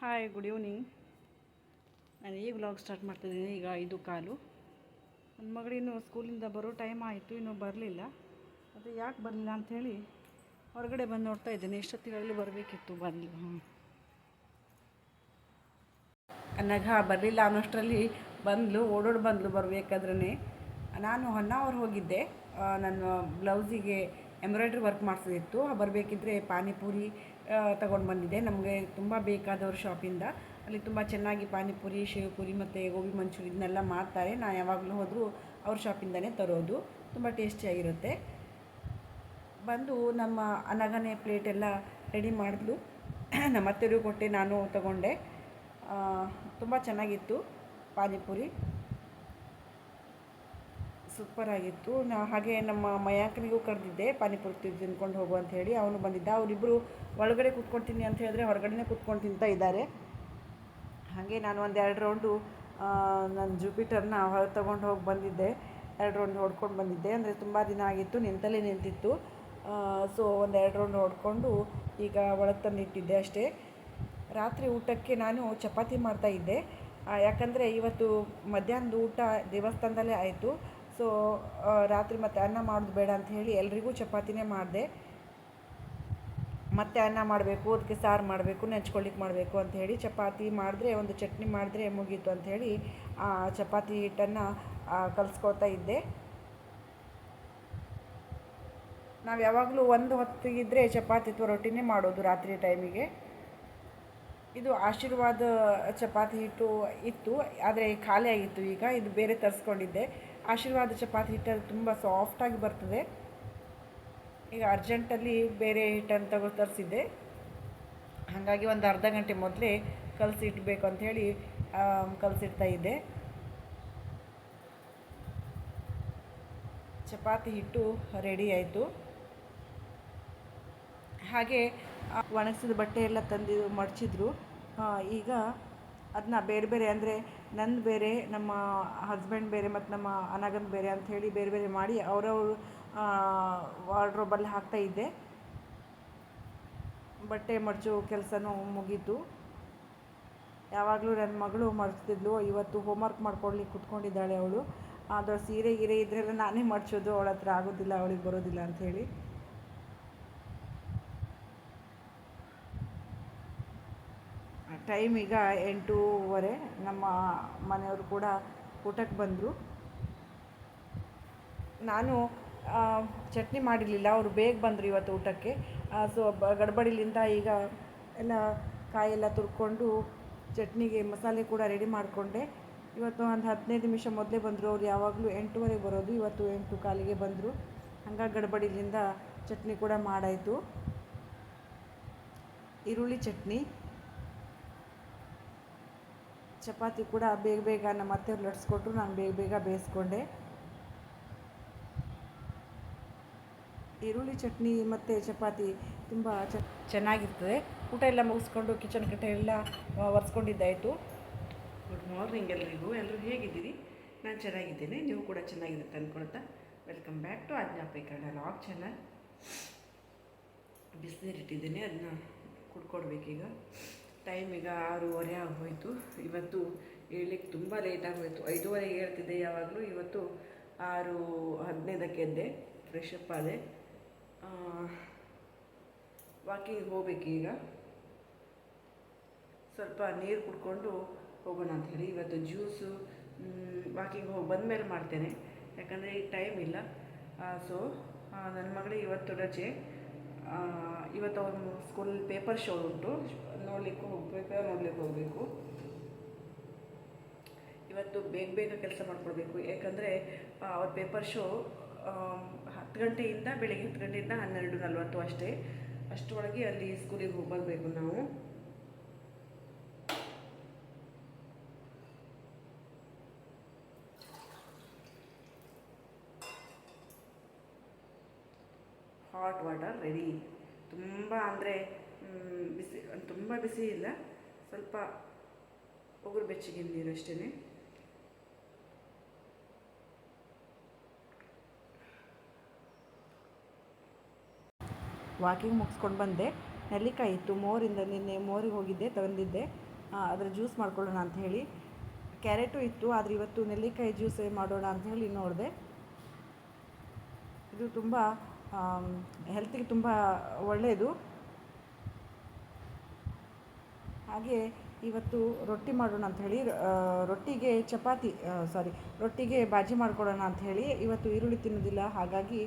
Hi good evening ನಾನು ಈ vlog start ಮಾಡ್ತಿದ್ದೀನಿ, ಈಗ ಐದು ಕಾಲು. ನನ್ನ ಮಗಳಿನ್ನು ಸ್ಕೂಲಿಂದ ಬರೋ ಟೈಮ್ ಆಯಿತು, ಇನ್ನೂ ಬರಲಿಲ್ಲ. ಅದು ಯಾಕೆ ಬರಲಿಲ್ಲ ಅಂಥೇಳಿ ಹೊರಗಡೆ ಬಂದು ನೋಡ್ತಾ ಇದ್ದೇನೆ. ಎಷ್ಟೊತ್ತಿಗಾಗಲೂ ಬರಬೇಕಿತ್ತು ಬಂದು ನಗ ಬರಲಿಲ್ಲ ಅನ್ನೋಷ್ಟರಲ್ಲಿ ಬಂದಲು, ಓಡೋಡು ಬಂದ್ಲು ಬರಬೇಕಾದ್ರೇ ನಾನು ಹೊನ್ನಾವರ್ ಹೋಗಿದ್ದೆ. ನನ್ನ ಬ್ಲೌಸಿಗೆ ಎಂಬ್ರಾಯ್ಡ್ರಿ ವರ್ಕ್ ಮಾಡಿಸೋದಿತ್ತು. ಬರಬೇಕಿದ್ರೆ ಪಾನಿಪುರಿ ತಗೊಂಡು ಬಂದಿದ್ದೆ. ನಮಗೆ ತುಂಬ ಬೇಕಾದವ್ರ ಶಾಪಿಂದ ಅಲ್ಲಿ ತುಂಬ ಚೆನ್ನಾಗಿ ಪಾನಿಪುರಿ, ಶೇವ್ಪುರಿ ಮತ್ತು ಗೋಬಿ ಮಂಚೂರಿ ಇದನ್ನೆಲ್ಲ ಮಾಡ್ತಾರೆ. ನಾನು ಯಾವಾಗಲೂ ಹೋದರೂ ಅವ್ರ ಶಾಪಿಂದನೇ ತರೋದು. ತುಂಬ ಟೇಸ್ಟಿಯಾಗಿರುತ್ತೆ ಬಂದು ನಮ್ಮ ಅನಗನೆ ಪ್ಲೇಟೆಲ್ಲ ರೆಡಿ ಮಾಡಿದ್ಲು. ನಮ್ಮ ಅತ್ತೆಯರಿಗೂ ಕೊಟ್ಟೆ, ನಾನು ತಗೊಂಡೆ. ತುಂಬ ಚೆನ್ನಾಗಿತ್ತು ಪಾನಿಪುರಿ. ಸೂಪರ್ ಆಗಿತ್ತು. ನಾ ಹಾಗೆ ನಮ್ಮ ಮಯಾಂಕನಿಗೂ ಕರೆದಿದ್ದೆ, ಪಾನಿಪುರಿ ತಿನ್ಕೊಂಡು ಹೋಗು ಅಂತ ಹೇಳಿ ಅವನು ಬಂದಿದ್ದ. ಅವರಿಬ್ಬರು ಒಳಗಡೆ ಕೂತ್ಕೊಳ್ತೀನಿ ಅಂತ ಹೇಳಿದ್ರೆ ಹೊರಗಡೆನೇ ಕೂತ್ಕೊಂಡು ತಿಂತಾ ಇದ್ದಾರೆ. ಹಾಗೆ ನಾನು ಒಂದು ಎರಡು ರೌಂಡು ನನ್ನ ಜೂಪಿಟರ್ನ ಹೊರಗೆ ತೊಗೊಂಡು ಹೋಗಿ ಬಂದಿದ್ದೆ. ಎರಡು ರೌಂಡ್ ಹೊಡ್ಕೊಂಡು ಬಂದಿದ್ದೆ. ಅಂದರೆ ತುಂಬ ದಿನ ಆಗಿತ್ತು ನಿಂತಲೇ ನಿಂತಿತ್ತು. ಸೊ ಒಂದು ಎರಡು ರೌಂಡ್ ಹೊಡ್ಕೊಂಡು ಈಗ ಒಳಗೆ ತಂದಿಟ್ಟಿದ್ದೆ ಅಷ್ಟೇ. ರಾತ್ರಿ ಊಟಕ್ಕೆ ನಾನು ಚಪಾತಿ ಮಾಡ್ತಾ ಇದ್ದೆ. ಯಾಕಂದರೆ ಇವತ್ತು ಮಧ್ಯಾಹ್ನದ ಊಟ ದೇವಸ್ಥಾನದಲ್ಲೇ ಆಯಿತು. ಸೊ ರಾತ್ರಿ ಮತ್ತೆ ಅನ್ನ ಮಾಡೋದು ಬೇಡ ಅಂತ ಹೇಳಿ ಎಲ್ರಿಗೂ ಚಪಾತಿನೇ ಮಾಡಿದೆ. ಮತ್ತೆ ಅನ್ನ ಮಾಡಬೇಕು, ಅದಕ್ಕೆ ಸಾರು ಮಾಡಬೇಕು ನೆಂಚ್ಕೊಳ್ಳಿಕ್ಕೆ ಮಾಡಬೇಕು ಅಂತ ಹೇಳಿ ಚಪಾತಿ ಮಾಡಿದ್ರೆ, ಒಂದು ಚಟ್ನಿ ಮಾಡಿದ್ರೆ ಮುಗೀತು ಅಂತ ಹೇಳಿ ಆ ಚಪಾತಿ ಹಿಟ್ಟನ್ನು ಕಲಿಸ್ಕೊಳ್ತಾ ಇದ್ದೆ. ನಾವು ಯಾವಾಗಲೂ ಒಂದು ಹೊತ್ತಿಗಿದ್ರೆ ಚಪಾತಿ ಅಥವಾ ರೊಟ್ಟಿನೇ ಮಾಡೋದು ರಾತ್ರಿ ಟೈಮಿಗೆ. ಇದು ಆಶೀರ್ವಾದ ಚಪಾತಿ ಹಿಟ್ಟು ಇತ್ತು, ಆದರೆ ಖಾಲಿ ಆಗಿತ್ತು ಈಗ, ಇದು ಬೇರೆ ತರಿಸ್ಕೊಂಡಿದ್ದೆ. ಆಶೀರ್ವಾದ ಚಪಾತಿ ಹಿಟ್ಟು ಅದು ತುಂಬ ಸಾಫ್ಟಾಗಿ ಬರ್ತದೆ. ಈಗ ಅರ್ಜೆಂಟಲ್ಲಿ ಬೇರೆ ಹಿಟ್ಟನ್ನು ತಗೋ ತರಿಸಿದ್ದೆ. ಹಾಗಾಗಿ ಒಂದು ಅರ್ಧ ಗಂಟೆ ಮೊದಲೇ ಕಲಸಿ ಇಡಬೇಕು ಅಂಥೇಳಿ ಇದ್ದೆ. ಚಪಾತಿ ಹಿಟ್ಟು ರೆಡಿ ಆಯಿತು. ಹಾಗೆ ಒಣಗಿಸಿದ ಬಟ್ಟೆ ಎಲ್ಲ ತಂದು ಮಡಚಿದ್ರು. ಈಗ ಅದನ್ನ ಬೇರೆ ಬೇರೆ ಅಂದರೆ ನಂದು ಬೇರೆ, ನಮ್ಮ ಹಸ್ಬೆಂಡ್ ಬೇರೆ ಮತ್ತು ನಮ್ಮ ಅನಗನ್ ಬೇರೆ ಅಂಥೇಳಿ ಬೇರೆ ಬೇರೆ ಮಾಡಿ ಅವರವರು ವಾರ್ಡ್ರೋಬಲ್ಲಿ ಹಾಕ್ತಾ ಇದ್ದೆ. ಬಟ್ಟೆ ಮಡಚೋ ಕೆಲಸನೂ ಮುಗೀತು. ಯಾವಾಗಲೂ ನನ್ನ ಮಗಳು ಮಡಚ್ತಿದ್ಲು ಇವತ್ತು ಹೋಮ್ವರ್ಕ್ ಮಾಡ್ಕೊಳ್ಳಿ ಕುತ್ಕೊಂಡಿದ್ದಾಳೆ ಅವಳು. ಅದರ ಸೀರೆ, ಗೀರೆ ಇದ್ರೆಲ್ಲ ನಾನೇ ಮಡಚೋದು ಅವಳ ಹತ್ರ ಆಗೋದಿಲ್ಲ, ಅವಳಿಗೆ ಬರೋದಿಲ್ಲ ಅಂಥೇಳಿ ಟೈಮ್ ಈಗ ಎಂಟೂವರೆ. ನಮ್ಮ ಮನೆಯವರು ಕೂಡ ಊಟಕ್ಕೆ ಬಂದರು. ನಾನು ಚಟ್ನಿ ಮಾಡಿರಲಿಲ್ಲ. ಅವರು ಬೇಗ ಬಂದರು ಇವತ್ತು ಊಟಕ್ಕೆ. ಸೊ ಗಡ್ಬಡಿಲಿಂದ ಈಗ ಎಲ್ಲ ಕಾಯೆಲ್ಲ ತುರ್ಕೊಂಡು ಚಟ್ನಿಗೆ ಮಸಾಲೆ ಕೂಡ ರೆಡಿ ಮಾಡಿಕೊಂಡೆ. ಇವತ್ತು ಒಂದು ಹದಿನೈದು ನಿಮಿಷ ಮೊದಲೇ ಬಂದರು ಅವ್ರು. ಯಾವಾಗಲೂ ಎಂಟೂವರೆಗೆ ಬರೋದು. ಇವತ್ತು ಎಂಟು ಕಾಲಿಗೆ ಬಂದರು. ಹಂಗಾಗಿ ಗಡ್ಬಡಿಲಿಂದ ಚಟ್ನಿ ಕೂಡ ಮಾಡಾಯಿತು. ಈರುಳ್ಳಿ ಚಟ್ನಿ. ಚಪಾತಿ ಕೂಡ ಬೇಗ ಬೇಗ ನಮ್ಮ ಅತ್ತೆಯವ್ರು ಲಟ್ಸ್ಕೊಟ್ರು ನಾನು ಬೇಗ ಬೇಗ ಬೇಯಿಸ್ಕೊಂಡೆ. ಈರುಳ್ಳಿ ಚಟ್ನಿ ಮತ್ತು ಚಪಾತಿ ತುಂಬ ಚ ಚೆನ್ನಾಗಿರ್ತದೆ. ಊಟ ಎಲ್ಲ ಮುಗಿಸ್ಕೊಂಡು ಕಿಚನ್ ಕಟ್ಟೆ ಎಲ್ಲ ಒರೆಸ್ಕೊಂಡಿದ್ದಾಯಿತು. ಗುಡ್ ಮಾರ್ನಿಂಗ್ ಎಲ್ಲರಿಗೂ ಎಲ್ಲರೂ ಹೇಗಿದ್ದೀರಿ? ನಾನು ಚೆನ್ನಾಗಿದ್ದೇನೆ. ನೀವು ಕೂಡ ಚೆನ್ನಾಗಿರುತ್ತೆ ಅಂದ್ಕೊಳ್ತಾ ವೆಲ್ಕಮ್ ಬ್ಯಾಕ್ ಟು ಆಜ್ಞಾಪಿ ಕನ್ನಡ ಲಾಗ್ ಚಾನಲ್ ಬಿಸಿನೀರಿಟ್ಟಿದ್ದೀನಿ, ಅದನ್ನ ಕುಡ್ಕೊಡ್ಬೇಕೀಗ. ಟೈಮ್ ಈಗ ಆರೂವರೆ ಆಗೋಯಿತು. ಇವತ್ತು ಹೇಳಲಿಕ್ಕೆ ತುಂಬ ಲೇಟ್ ಆಗೋಯ್ತು. ಐದೂವರೆಗೆ ಹೇಳ್ತಿದ್ದೆ ಯಾವಾಗಲೂ. ಇವತ್ತು ಆರು ಹದಿನೈದಕ್ಕೆ ಎದ್ದೆ ಫ್ರೆಶ್ ಅಪ್ ಆದೆ. ವಾಕಿಂಗ್ ಹೋಗ್ಬೇಕೀಗ ಸ್ವಲ್ಪ ನೀರು ಕುಡ್ಕೊಂಡು ಹೋಗೋಣ ಅಂತ ಹೇಳಿ ಇವತ್ತು ಜ್ಯೂಸು ವಾಕಿಂಗ್ ಹೋಗಿ ಬಂದಮೇಲೆ ಮಾಡ್ತೇನೆ. ಯಾಕಂದರೆ ಈಗ ಟೈಮ್ ಇಲ್ಲ. ಸೊ ನನ್ನ ಮಗಳಿಗೆ ಇವತ್ತು ರಜೆ. ಇವತ್ತು ಅವ್ರ ಸ್ಕೂಲಲ್ಲಿ ಪೇಪರ್ ಶೋ ಉಂಟು. ನೋಡಲಿಕ್ಕೆ ಹೋಗಬೇಕು, ನೋಡ್ಲಿಕ್ಕೆ ಹೋಗಬೇಕು. ಇವತ್ತು ಬೇಗ ಬೇಗ ಕೆಲಸ ಮಾಡ್ಕೊಡ್ಬೇಕು. ಯಾಕಂದರೆ ಅವ್ರ ಪೇಪರ್ ಶೋ ಹತ್ತು ಗಂಟೆಯಿಂದ ಬೆಳಿಗ್ಗೆ ಹತ್ತು ಗಂಟೆಯಿಂದ ಹನ್ನೆರಡು ನಲ್ವತ್ತು ಅಷ್ಟೇ. ಅಷ್ಟರೊಳಗೆ ಅಲ್ಲಿ ಸ್ಕೂಲಿಗೆ ಹೋಗಿ ಬರಬೇಕು ನಾವು. ಹಾಟ್ ವಾಟರ್ ರೆಡಿ ತುಂಬ ಅಂದರೆ ಬಿಸಿ, ತುಂಬ ಬಿಸಿ ಇಲ್ಲ. ಸ್ವಲ್ಪ ಉಗುರು ಬೆಚ್ಚಗಿನ ನೀರು ಅಷ್ಟೇ ವಾಕಿಂಗ್ ಮುಗಿಸ್ಕೊಂಡು ಬಂದೆ. ನೆಲ್ಲಿಕಾಯಿ ಇತ್ತು. ಮೋರಿಂದ ನಿನ್ನೆ ಮೋರಿಗೆ ಹೋಗಿದ್ದೆ, ತಂದಿದ್ದೆ. ಅದರ ಜ್ಯೂಸ್ ಮಾಡ್ಕೊಳ್ಳೋಣ ಅಂತ ಹೇಳಿ. ಕ್ಯಾರೆಟು ಇತ್ತು, ಆದರೆ ಇವತ್ತು ನೆಲ್ಲಿಕಾಯಿ ಜ್ಯೂಸೇ ಮಾಡೋಣ ಅಂತ ಹೇಳಿ ನೋಡಿದೆ. ಇದು ತುಂಬ ಹೆಲ್ತಿಗೆ ತುಂಬ ಒಳ್ಳೆಯದು ಹಾಗೆ ಇವತ್ತು ರೊಟ್ಟಿ ಮಾಡೋಣ ಅಂತ ಹೇಳಿ ರೊಟ್ಟಿಗೆ ಚಪಾತಿ ಸಾರಿ ರೊಟ್ಟಿಗೆ ಬಾಜಿ ಮಾಡ್ಕೊಳ್ಳೋಣ ಅಂತ ಹೇಳಿ ಇವತ್ತು ಈರುಳ್ಳಿ ತಿನ್ನೋದಿಲ್ಲ. ಹಾಗಾಗಿ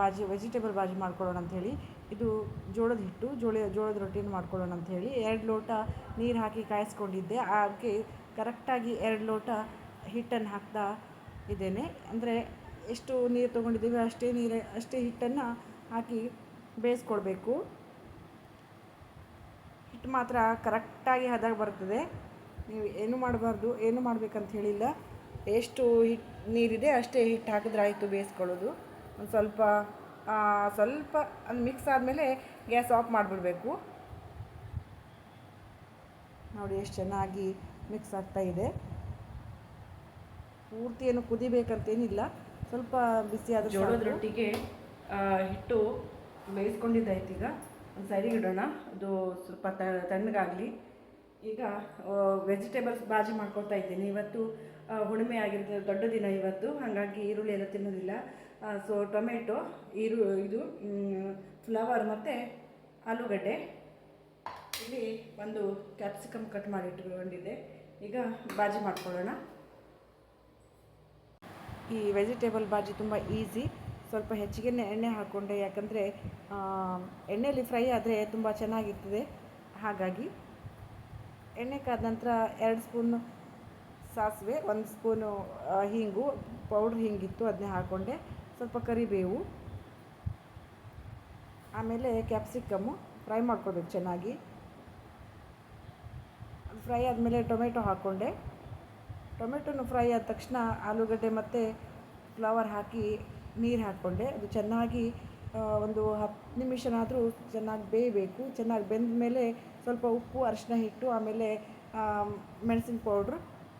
ಬಾಜಿ ವೆಜಿಟೇಬಲ್ ಬಾಜಿ ಮಾಡ್ಕೊಳ್ಳೋಣ ಅಂತ ಹೇಳಿ, ಇದು ಜೋಳದ ಹಿಟ್ಟು, ಜೋಳ, ಜೋಳದ ರೊಟ್ಟಿನ ಮಾಡ್ಕೊಳ್ಳೋಣ ಅಂತ ಹೇಳಿ ಎರಡು ಲೋಟ ನೀರು ಹಾಕಿ ಕಾಯಿಸ್ಕೊಂಡಿದ್ದೆ. ಹಾಗೆ ಕರೆಕ್ಟಾಗಿ ಎರಡು ಲೋಟ ಹಿಟ್ಟನ್ನು ಹಾಕ್ತಾ ಇದ್ದೇನೆ. ಅಂದರೆ ಎಷ್ಟು ನೀರು ತೊಗೊಂಡಿದ್ದೀವಿ ಅಷ್ಟೇ ನೀರು, ಅಷ್ಟೇ ಹಿಟ್ಟನ್ನು ಹಾಕಿ ಬೇಯಿಸ್ಕೊಳ್ಬೇಕು ಹಿಟ್ಟು ಮಾತ್ರ ಕರೆಕ್ಟಾಗಿ ಹದಾಗ ಬರ್ತದೆ. ನೀವು ಏನು ಮಾಡಬಾರ್ದು, ಏನು ಮಾಡಬೇಕಂತ ಹೇಳಿಲ್ಲ. ಎಷ್ಟು ಹಿಟ್ಟು ನೀರಿದೆ ಅಷ್ಟೇ ಹಿಟ್ಟು ಹಾಕಿದ್ರೆ ಆಯಿತು ಬೇಯಿಸ್ಕೊಳ್ಳೋದು. ಒಂದು ಸ್ವಲ್ಪ ಸ್ವಲ್ಪ ಅದು ಮಿಕ್ಸ್ ಆದಮೇಲೆ ಗ್ಯಾಸ್ ಆಫ್ ಮಾಡಿಬಿಡ್ಬೇಕು. ನೋಡಿ ಎಷ್ಟು ಚೆನ್ನಾಗಿ ಮಿಕ್ಸ್ ಆಗ್ತಾ ಇದೆ. ಪೂರ್ತಿ ಏನು ಕುದಿಬೇಕಂತೇನಿಲ್ಲ. ಸ್ವಲ್ಪ ಬಿಸಿಯಾದ ಜೋಳದ ರೊಟ್ಟಿಗೆ ಹಿಟ್ಟು ಬೇಯಿಸ್ಕೊಂಡಿದ್ದಾಯ್ತು ಈಗ ಒಂದು ಸೈಡಿಗೆ ಇಡೋಣ. ಅದು ಸ್ವಲ್ಪ ತ ತಣ್ಣಗಾಗಲಿ. ಈಗ ವೆಜಿಟೇಬಲ್ಸ್ ಬಾಜಿ ಮಾಡ್ಕೊಳ್ತಾ ಇದ್ದೀನಿ. ಇವತ್ತು ಹುಣಿಮೆ ಹುಣ್ಣಿಮೆ ಆಗಿರ್ತದೆ ದೊಡ್ಡ ದಿನ ಇವತ್ತು. ಹಾಗಾಗಿ ಈರುಳ್ಳಿ ಎಲ್ಲ ತಿನ್ನೋದಿಲ್ಲ. ಸೊ ಟೊಮೆಟೊ ಈರು ಇದು ಫ್ಲವರ್ ಮತ್ತು ಆಲೂಗಡ್ಡೆ. ಇಲ್ಲಿ ಒಂದು ಕ್ಯಾಪ್ಸಿಕಮ್ ಕಟ್ ಮಾಡಿ ಇಟ್ಕೊಂಡಿದ್ದೆ. ಈಗ ಬಾಜಿ ಮಾಡ್ಕೊಳ್ಳೋಣ. ಈ ವೆಜಿಟೇಬಲ್ ಬಾಜಿ ತುಂಬ ಈಸಿ ಸ್ವಲ್ಪ ಹೆಚ್ಚಿಗೆ ಎಣ್ಣೆ ಹಾಕ್ಕೊಂಡೆ ಯಾಕಂದರೆ ಎಣ್ಣೆಯಲ್ಲಿ ಫ್ರೈ ಆದರೆ ತುಂಬ ಚೆನ್ನಾಗಿರ್ತದೆ. ಹಾಗಾಗಿ, ಎಣ್ಣೆ ಕಾದ ನಂತರ ಎರಡು ಸ್ಪೂನ್ ಸಾಸಿವೆ, ಒಂದು ಸ್ಪೂನು ಹಿಂಗು ಪೌಡ್ರ್ ಹಿಂಗಿತ್ತು ಅದನ್ನೇ ಹಾಕ್ಕೊಂಡೆ ಸ್ವಲ್ಪ ಕರಿಬೇವು, ಆಮೇಲೆ ಕ್ಯಾಪ್ಸಿಕಮ್ಮು ಫ್ರೈ ಮಾಡ್ಕೊಳ್ಬೇಕು ಚೆನ್ನಾಗಿ. ಫ್ರೈ ಆದಮೇಲೆ ಟೊಮೆಟೊ ಹಾಕ್ಕೊಂಡೆ ಟೊಮೆಟೊನು ಫ್ರೈ ಆದ ತಕ್ಷಣ ಆಲೂಗಡ್ಡೆ ಮತ್ತು ಫ್ಲವರ್ ಹಾಕಿ ನೀರು ಹಾಕ್ಕೊಂಡೆ ಅದು ಚೆನ್ನಾಗಿ ಒಂದು ಹತ್ತು ನಿಮಿಷನಾದರೂ ಚೆನ್ನಾಗಿ ಬೇಯಬೇಕು. ಚೆನ್ನಾಗಿ ಬೆಂದ ಮೇಲೆ ಸ್ವಲ್ಪ ಉಪ್ಪು ಅರಿಶಿನ ಹಿಟ್ಟು, ಆಮೇಲೆ ಮೆಣಸಿನ ಪೌಡ್ರ್.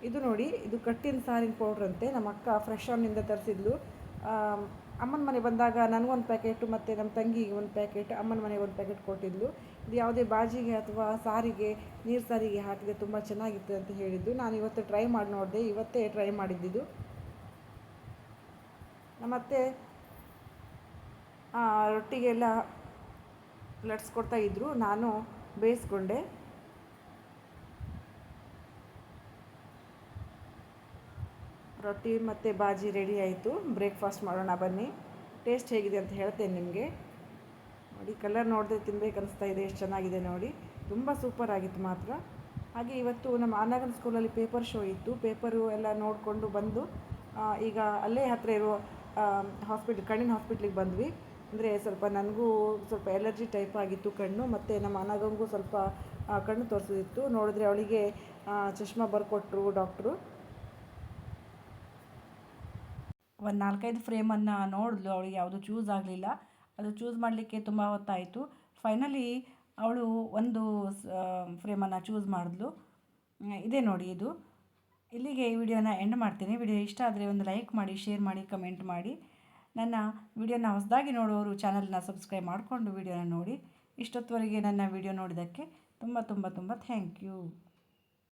ಇದು ನೋಡಿ, ಇದು ಕಟ್ಟಿನ ಸಾರಿನ ಪೌಡ್ರ್ ಅಂತೆ ನಮ್ಮ ಅಕ್ಕ ಫ್ರೆಶ್ ಆನ್ನಿಂದ ತರಿಸಿದ್ಲು ಅಮ್ಮನ ಮನೆ ಬಂದಾಗ ನನಗೊಂದು ಪ್ಯಾಕೆಟು ಮತ್ತು ನಮ್ಮ ತಂಗಿಗೆ ಒಂದು ಪ್ಯಾಕೆಟ್ ಅಮ್ಮನ ಮನೆಗೆ ಒಂದು ಪ್ಯಾಕೆಟ್ ಕೊಟ್ಟಿದ್ಲು. ಇದು ಯಾವುದೇ ಬಾಜಿಗೆ ಅಥವಾ ಸಾರಿಗೆ ನೀರು ಸಾರಿಗೆ ಹಾಕಿದ್ರೆ ತುಂಬ ಚೆನ್ನಾಗಿತ್ತು ಅಂತ ಹೇಳಿದ್ದು. ನಾನು ಇವತ್ತು ಟ್ರೈ ಮಾಡಿ ನೋಡಿದೆ ಇವತ್ತೇ ಟ್ರೈ ಮಾಡಿದ್ದಿದ್ದು ನಮ್ಮತ್ತೆ ಆ, ರೊಟ್ಟಿಗೆಲ್ಲ ಲಟ್ಸ್ಕೊಡ್ತಾ ಇದ್ದರು ನಾನು ಬೇಯಿಸ್ಕೊಂಡೆ. ರೊಟ್ಟಿ ಮತ್ತು ಬಾಜಿ ರೆಡಿ ಆಯಿತು. ಬ್ರೇಕ್ಫಾಸ್ಟ್ ಮಾಡೋಣ ಬನ್ನಿ. ಟೇಸ್ಟ್ ಹೇಗಿದೆ ಅಂತ ಹೇಳ್ತೇನೆ ನಿಮಗೆ. ನೋಡಿ ಕಲರ್ ನೋಡಿದ್ರೆ ತಿನ್ಬೇಕು ಅನಿಸ್ತಾ ಇದೆ. ಎಷ್ಟು ಚೆನ್ನಾಗಿದೆ ನೋಡಿ. ತುಂಬ ಸೂಪರ್ ಆಗಿತ್ತು ಮಾತ್ರ. ಹಾಗೆ ಇವತ್ತು ನಮ್ಮ ಆನಗನ್ ಸ್ಕೂಲಲ್ಲಿ ಪೇಪರ್ ಶೋ ಇತ್ತು. ಪೇಪರು ಎಲ್ಲ ನೋಡಿಕೊಂಡು ಬಂದು ಈಗ ಅಲ್ಲೇ ಹತ್ತಿರ ಇರೋ ಹಾಸ್ಪಿಟ್ಲ್ ಕಣ್ಣಿನ ಹಾಸ್ಪಿಟ್ಲಿಗೆ ಬಂದ್ವಿ. ಅಂದರೆ ಸ್ವಲ್ಪ ನನಗೂ ಸ್ವಲ್ಪ ಎಲರ್ಜಿ ಟೈಪ್ ಆಗಿತ್ತು ಕಣ್ಣು. ಮತ್ತು ನಮ್ಮ ಅನಗಂಗೂ ಸ್ವಲ್ಪ ಕಣ್ಣು ತೋರಿಸಿತ್ತು. ನೋಡಿದ್ರೆ ಅವಳಿಗೆ ಚಷ್ಮಾ ಚಶ್ಮಾ ಬರ್ಕೊಟ್ರು ಡಾಕ್ಟ್ರು. ಒಂದು ನಾಲ್ಕೈದು ಫ್ರೇಮನ್ನು ನೋಡಿದ್ಲು ಅವಳಿಗೆ, ಯಾವುದು ಚೂಸ್ ಆಗಲಿಲ್ಲ. ಅದು ಚೂಸ್ ಮಾಡಲಿಕ್ಕೆ ತುಂಬ ಹೊತ್ತಾಯಿತು. ಫೈನಲಿ ಅವಳು ಒಂದು ಫ್ರೇಮನ್ನು ಚೂಸ್ ಮಾಡಿದ್ಲು. ಇದೇ ನೋಡಿ ಇದು. ಇಲ್ಲಿಗೆ ಈ ವಿಡಿಯೋನ ಎಂಡ್ ಮಾಡ್ತೀನಿ. ವಿಡಿಯೋ ಇಷ್ಟ ಆದರೆ ಒಂದು ಲೈಕ್ ಮಾಡಿ ಶೇರ್ ಮಾಡಿ ಕಮೆಂಟ್ ಮಾಡಿ. ನನ್ನ ವಿಡಿಯೋನ ಹೊಸದಾಗಿ ನೋಡುವವರು ಚಾನಲ್ನ ಸಬ್ಸ್ಕ್ರೈಬ್ ಮಾಡಿಕೊಂಡು ವಿಡಿಯೋನ ನೋಡಿ. ಇಷ್ಟೊತ್ತುವರೆಗೆ ನನ್ನ ವಿಡಿಯೋ ನೋಡಿದ್ದಕ್ಕೆ ತುಂಬ ತುಂಬ ತುಂಬ ಥ್ಯಾಂಕ್ ಯು